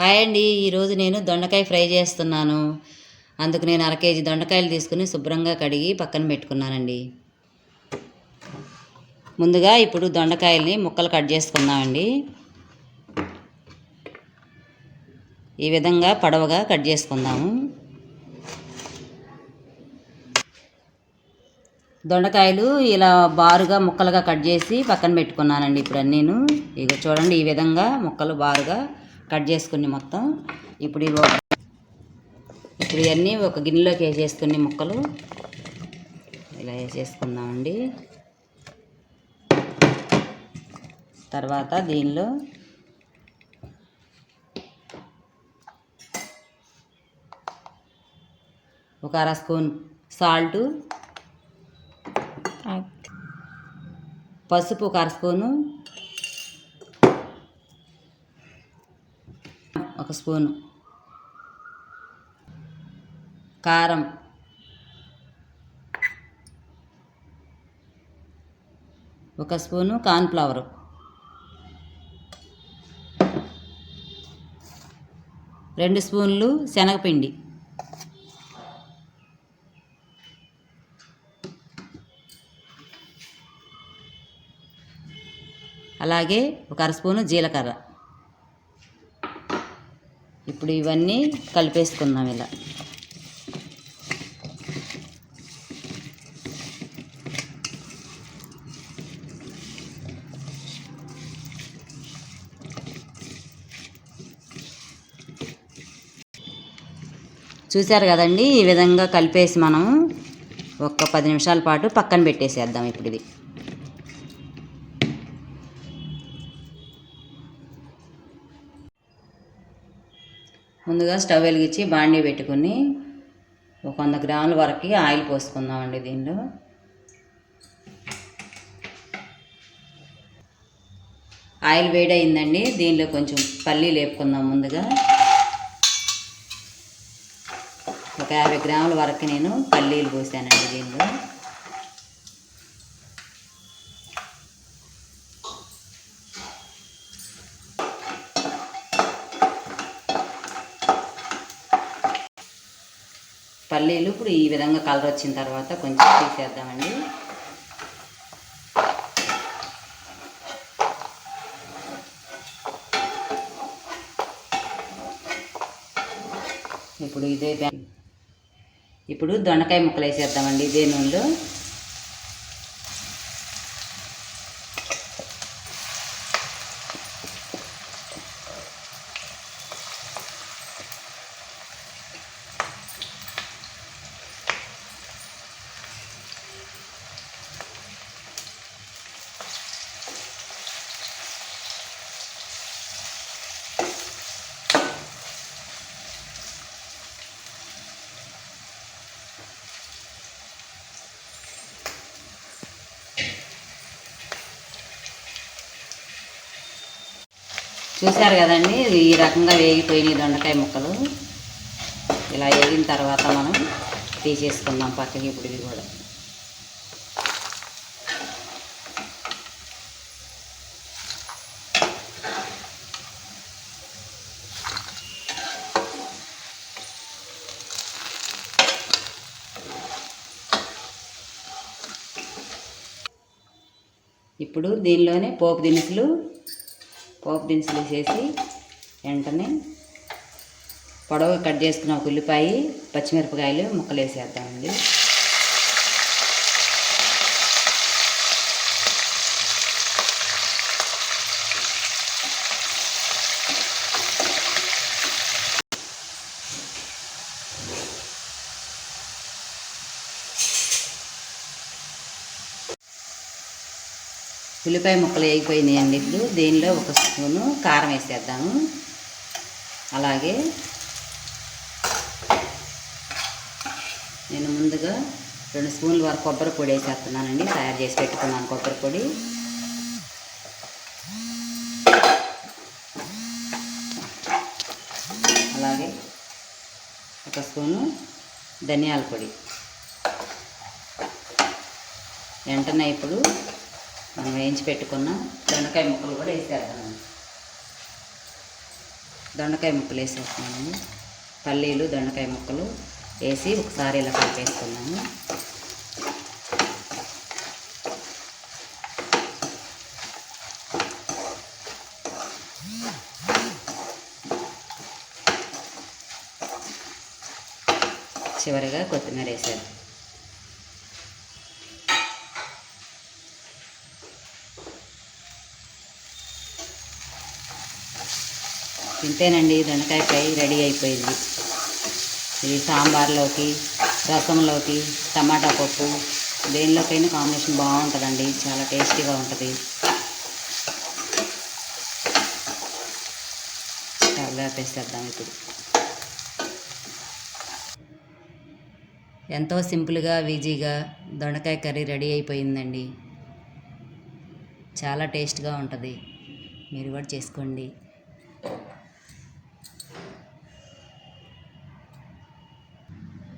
Hi అండి. ఈరోజు నేను దొండకాయ ఫ్రై చేస్తున్నాను. అందుకు నేను అర కేజీ దొండకాయలు తీసుకుని శుభ్రంగా కడిగి పక్కన పెట్టుకున్నానండి. ముందుగా ఇప్పుడు దొండకాయల్ని ముక్కలు కట్ చేసుకుందామండి. ఈ విధంగా పడవగా కట్ చేసుకుందాము. దొండకాయలు ఇలా బారుగా ముక్కలుగా కట్ చేసి పక్కన పెట్టుకున్నానండి ఇప్పుడు నేను ఇక చూడండి ఈ విధంగా ముక్కలు బారుగా కట్ చేసుకుని మొత్తం. ఇప్పుడు ఇప్పుడు ఇవన్నీ ఒక గిన్నెలోకి వేసేసుకుని ముక్కలు. ఇలా వేసేసుకుందామండి. తర్వాత దీనిలో ఒక అర స్పూన్ సాల్టు పసుపు ఒక అర స్పూను ఒక స్పూను. కారం. ఒక స్పూను కార్న్ఫ్లవరు. రెండు స్పూన్లు శనగపిండి. అలాగే ఒక అర స్పూను జీలకర్ర. ఇప్పుడు ఇవన్నీ కలిపేసుకుందాం ఇలా. చూశారు కదండి? ఈ విధంగా కలిపేసి మనం ఒక పది నిమిషాల పాటు పక్కన పెట్టేసేద్దాం ఇప్పుడు ఇది. ముందుగా స్టవ్ వెలిగించి బాండీ పెట్టుకుని ఒక వంద గ్రాముల వరకు ఆయిల్ పోసుకుందామండి దీనిలో. ఆయిల్ వేడయిందండి. దీనిలో కొంచెం పల్లీలు వేపుకుందాం ముందుగా. ఒక యాభై గ్రాముల వరకు నేను పల్లీలు పోసానండి దీనిలో. పల్లీలు ఇప్పుడు ఈ విధంగా కలర్ వచ్చిన తర్వాత కొంచెం తీసేద్దామండి. ఇప్పుడు ఇదే ఇప్పుడు దొండకాయ ముక్కలు వేసేద్దామండి ఇదే నూనెలో. చూశారు కదండి ఇది ఈ రకంగా వేగిపోయినాయి దొండకాయ ముక్కలు. ఇలా వేగిన తర్వాత మనం తీసేసుకుందాం పక్కకి ఇప్పుడు ఇది కూడా. ఇప్పుడు దీనిలోనే పోపు దినుసులు పోపు దినుసులు వేసేసి వెంటనే పొడవు కట్ చేసుకున్న ఒక ఉల్లిపాయ పచ్చిమిరపకాయలు ముక్కలు వేసేద్దామండి. ఉల్లిపాయ ముక్కలు వేగిపోయినాయండి ఇప్పుడు. దీనిలో ఒక స్పూను కారం వేసేద్దాము. అలాగే నేను ముందుగా రెండు స్పూన్ల వరకు కొబ్బరి పొడి వేసేస్తున్నానండి. తయారు చేసి పెట్టుకున్నాను కొబ్బరి పొడి. అలాగే ఒక స్పూను ధనియాల పొడి. వెంటనే ఇప్పుడు మనం వేయించి పెట్టుకున్న దొండకాయ ముక్కలు కూడా వేసేద్దాం దొండకాయ ముక్కలు వేసేస్తున్నాము. పల్లీలు దొండకాయ ముక్కలు వేసి ఒకసారి ఇలా కలిపేసుకున్నాము చివరిగా కొత్తిమీర వేసేద్దాం. ఇంతేనండి దొండకాయ ఫ్రై రెడీ అయిపోయింది. ఇది సాంబార్లోకి రసంలోకి టమాటా పప్పు దేనిలోకైనా కాంబినేషన్ బాగుంటుందండి. చాలా టేస్టీగా ఉంటుంది. చాలా వేసేద్దాం ఇప్పుడు. ఎంతో సింపుల్గా వీజీగా దొండకాయ కర్రీ రెడీ అయిపోయిందండి. చాలా టేస్ట్గా ఉంటుంది. మీరు కూడా చేసుకోండి.